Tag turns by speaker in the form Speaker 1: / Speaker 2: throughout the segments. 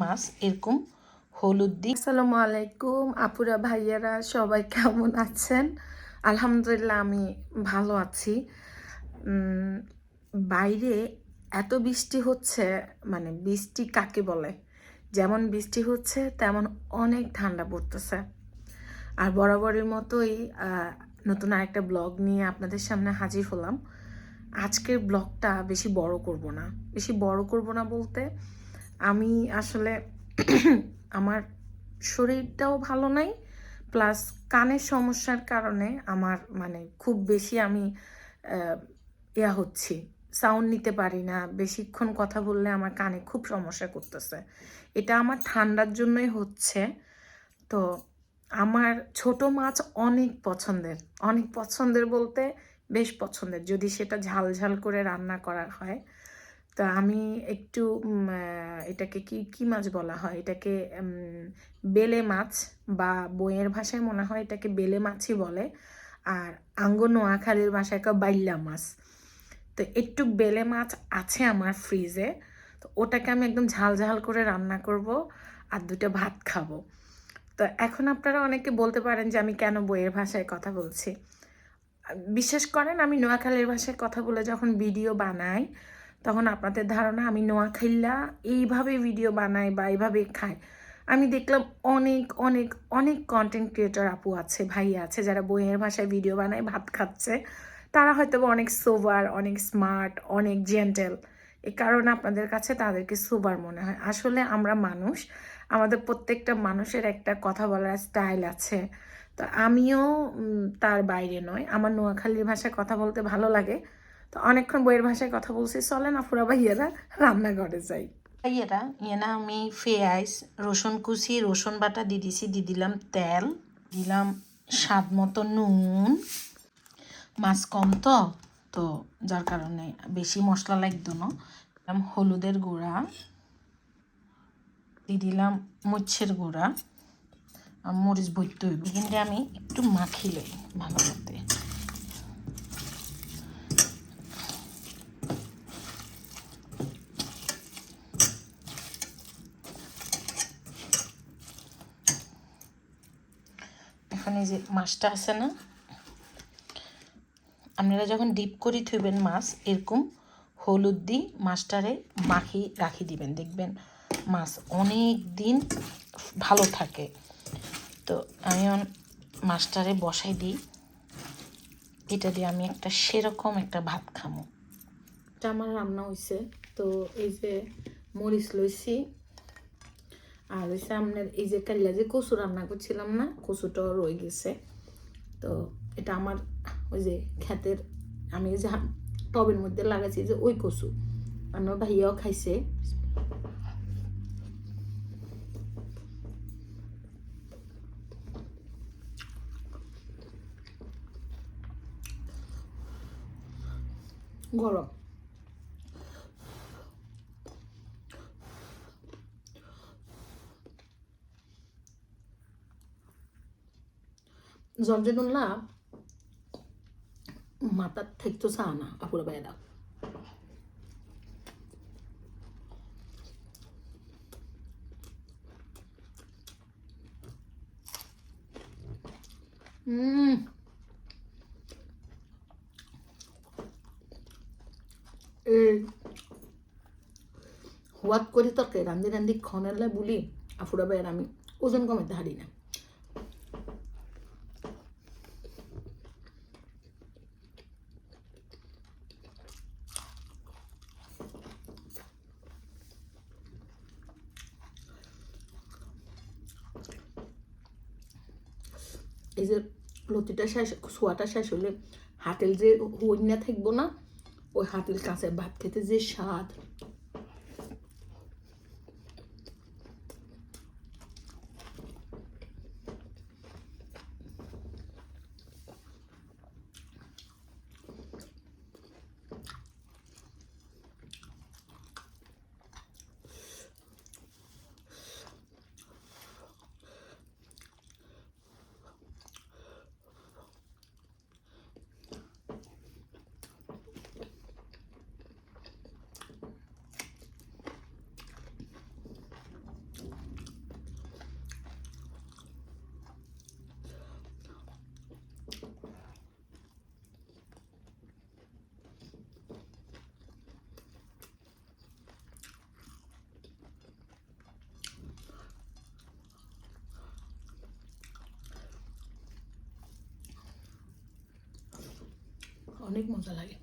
Speaker 1: মাছ এরকম হলুদ দিয়ে
Speaker 2: আসসালামু আলাইকুম। আপুরা, ভাইয়ারা, সবাই কেমন আছেন? আলহামদুলিল্লাহ, আমি ভালো আছি। বাইরে এত বৃষ্টি হচ্ছে মানে বৃষ্টি কাকে বলে? যেমন বৃষ্টি হচ্ছে, তেমন অনেক ঠান্ডা পড়তেছে। আর বরাবরের মতোই নতুন আরেকটা ব্লগ নিয়ে আপনাদের সামনে হাজির হলাম। আজকের ব্লগটা বেশি বড় করব না। বেশি বড় করব না বলতে আমি আসলে আমার শরীরটাও ভালো নাই প্লাস কানের সমস্যার কারণে আমার মানে খুব বেশি আমি ইয়া হচ্ছি সাউন্ড নিতে পারি না, বেশিক্ষণ কথা বললে আমার কানে খুব সমস্যা করতেছে। এটা আমার ঠান্ডার জন্যই হচ্ছে। তো আমার ছোট মাছ অনেক পছন্দের অনেক পছন্দের বলতে বেশ পছন্দের, যদি সেটা ঝাল ঝাল করে রান্না করা হয়। তো আমি একটু এটাকে কি কি মাছ বলা হয়? এটাকে বেলে মাছ বা বইয়ের ভাষায় মনে হয় এটাকে বেলে মাছই বলে। আর আঙ্গ নোয়াখালীর ভাষায় কেউ বাইল্লা মাছ। তো একটু বেলে মাছ আছে আমার ফ্রিজে। তো ওটাকে আমি একদম ঝাল ঝাল করে রান্না করব আর দুটো ভাত খাব। তো এখন আপনারা অনেকে বলতে পারেন যে আমি কেন বইয়ের ভাষায় কথা বলছি। বিশ্বাস করেন আমি নোয়াখালীর ভাষায় কথা বলে যখন ভিডিও বানাই তখন আপনাদের ধারণা, আমি নোয়াখাইলা এইভাবে ভিডিও বানাই বা এইভাবে খাই। আমি দেখলাম অনেক অনেক অনেক কন্টেন্ট ক্রিয়েটর আপু আছে, ভাই আছে, যারা বইয়ের ভাষায় ভিডিও বানায়, ভাত খাচ্ছে। তারা হয়তো অনেক সোভার অনেক স্মার্ট অনেক জেন্টেল এ কারণে আপনাদের কাছে তাদেরকে সোভার মনে হয়। আসলে আমরা মানুষ, আমাদের প্রত্যেকটা মানুষের একটা কথা বলার স্টাইল আছে। তো আমিও তার বাইরে নয়। আমার নোয়াখালীর ভাষায় কথা বলতে ভালো লাগে। তো অনেকক্ষণ বইয়ের ভাষায় কথা বলছি, চলেন আফুরা ভাইয়েরা রান্নাঘরে যাই।
Speaker 1: ভাইয়েরা এনা আমি পেঁয়াজ রসুন কুচি, রসুন বাটা দিয়ে দিছি দিয়ে দিলাম তেল, দিলাম স্বাদ মতো নুন। মাছ কম তো তো যার কারণে বেশি মশলা লাগতো না। দিলাম হলুদের গুঁড়া দিয়ে দিলাম মরিচের গুঁড়া। আর মরিচ বইতে হইব। কিন্তু আমি একটু মাখি লই, ভালো মতে এখন এই যে মাছটা আছে না, আপনারা যখন ডিপ করি থইবেন মাছ, এরকম হলুদ দিয়ে মাছটারে মাখি রাখি দিবেন। দেখবেন মাছ অনেক দিন ভালো থাকে। তো আমি মাছটারে বসাই দিই। এটা দিয়ে আমি একটা সেরকম একটা ভাত খামো।
Speaker 2: এটা আমার রান্না হয়েছে তো এই যে মরিচ লইছি আর হয়েছে আপনার এই যে কাল্লা যে কচু রান্না করছিলাম না কচুটাও রয়ে গেছে। তো এটা আমার ওই যে ক্ষেতের, আমি যে টবের মধ্যে লাগাইছি যে ওই কচু। আমার ভাইয়াও খাইছে। গরম। জর্জেনুল্লাহ মাথার থেকে তো চা না আপুরা বাইরা হুম এই হোয়াত করে তরকারি রান্ধি রান্ধি খনেলে বলি আফুরা বাইর আমি ওজন কমাতে হারি না এই যে লতিটা শেষ সোয়াটা শেষ হলে হাতেল যে হইনা থাকব না, ওই হাতেল কাঁচের ভাত খেতে যে স্বাদ। অনেক মজা লাগে।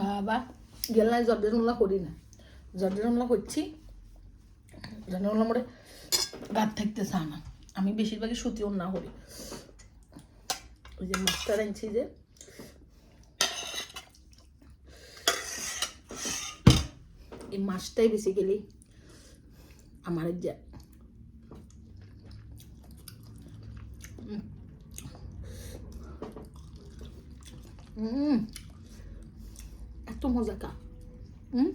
Speaker 2: বাবা গেলাই জর্দের রমলা করি না। জর্দের রমলা করছি জর্দের রমলা মোড়ে গাত থাকতে চা না। আমি বেশিরভাগই সুতি না করি ওই যে মাছটা আনছি যে। এই মাছটাই বেশি বেসিক্যালি আমার যে হুম এত মজা কা হুম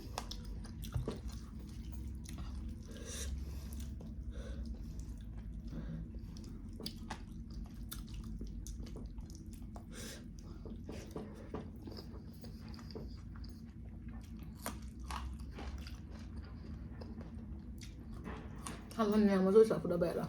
Speaker 2: আল্লাহ নিয়ামত হয়েছে আপুরা বেড়া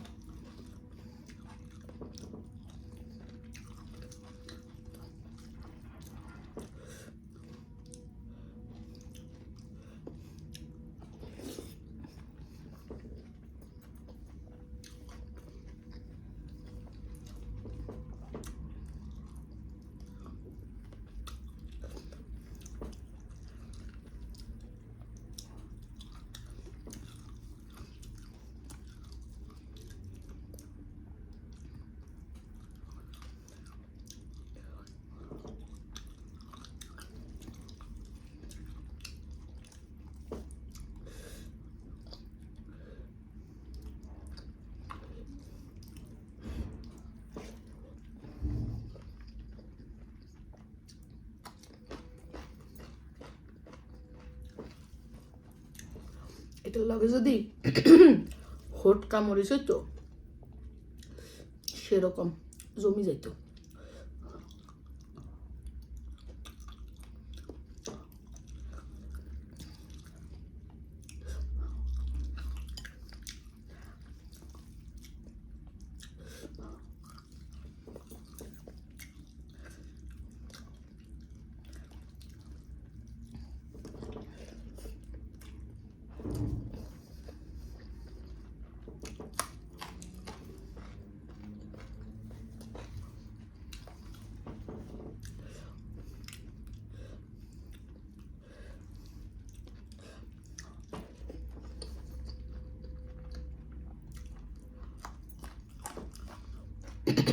Speaker 2: এটার লগে যদি হোট কামড়েছে তো সেরকম জমি যাইতো।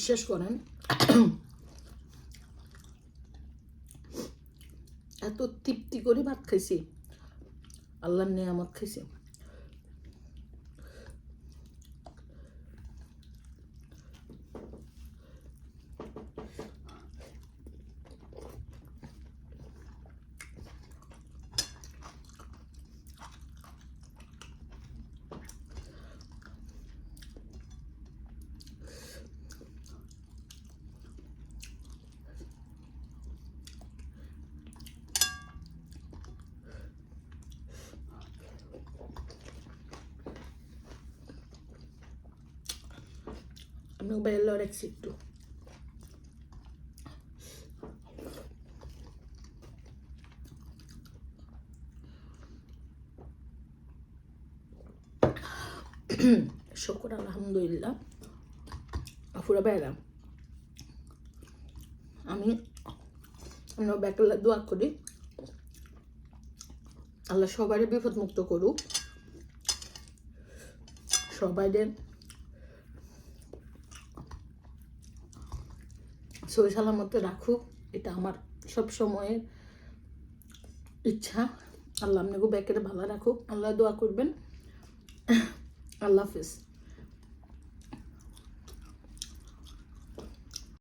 Speaker 2: বিশ্বাস করেন এত তৃপ্তি করে ভাত খাইছি আল্লাহর নিয়ামত খাইছি। বাইরে রাখছি একটু শুকর আলহামদুলিল্লাহ আফুরা বেড়া আমি আমরা ব্যাকলা দোয়া করি
Speaker 1: আল্লাহ সবারই বিপদ মুক্ত করুক সবাইদের সই সালামতে রাখুক, এটা আমার সব সময়ের ইচ্ছা। আল্লাহ আপনাকে ব্যাকেরে ভালো রাখুক। আল্লাহ দোয়া করবেন। আল্লাহ হাফিজ।